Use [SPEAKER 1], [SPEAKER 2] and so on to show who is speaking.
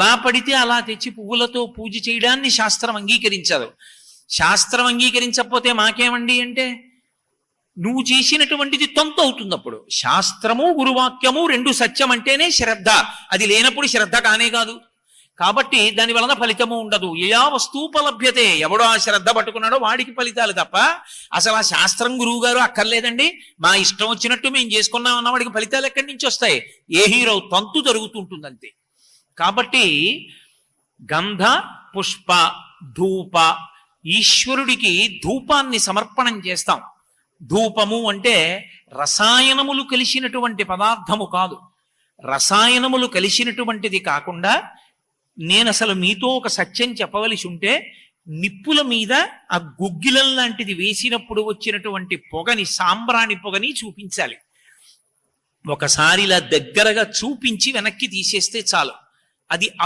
[SPEAKER 1] ఎలా పడితే అలా తెచ్చి పువ్వులతో పూజ చేయడాన్ని శాస్త్రం అంగీకరించదు. శాస్త్రం అంగీకరించకపోతే మాకేమండి అంటే? నువ్వు చేసినటువంటిది తొంత అవుతుంది అప్పుడు శాస్త్రము గురువాక్యము రెండు సత్యం అంటేనే శ్రద్ధ. అది లేనప్పుడు శ్రద్ధ కానే కాదు. కాబట్టి దాని వలన ఫలితము ఉండదు. యయా వస్తూపలభ్యతే ఎవడో ఆ శ్రద్ధ పట్టుకున్నాడో వాడికి ఫలితాలు తప్ప అసలు ఆ శాస్త్రం గురువు గారు అక్కర్లేదండి. మా ఇష్టం వచ్చినట్టు మేము చేసుకున్నామన్న వాడికి ఫలితాలు ఎక్కడి నుంచి వస్తాయి? ఏ హీరో తంతు జరుగుతుంటుంది అంతే కాబట్టి గంధ పుష్ప ధూప ఈశ్వరుడికి ధూపాన్ని సమర్పణం చేస్తాం. ధూపము అంటే రసాయనములు కలిసినటువంటి పదార్థము కాదు. రసాయనములు కలిసినటువంటిది కాకుండా నేను అసలు మీతో ఒక సత్యం చెప్పవలసి ఉంటే నిప్పుల మీద ఆ గుగ్గిలం లాంటిది వేసినప్పుడు వచ్చినటువంటి పొగని సాంబ్రాణి పొగని చూపించాలి. ఒకసారి ఇలా దగ్గరగా చూపించి వెనక్కి తీసేస్తే చాలు. అది అల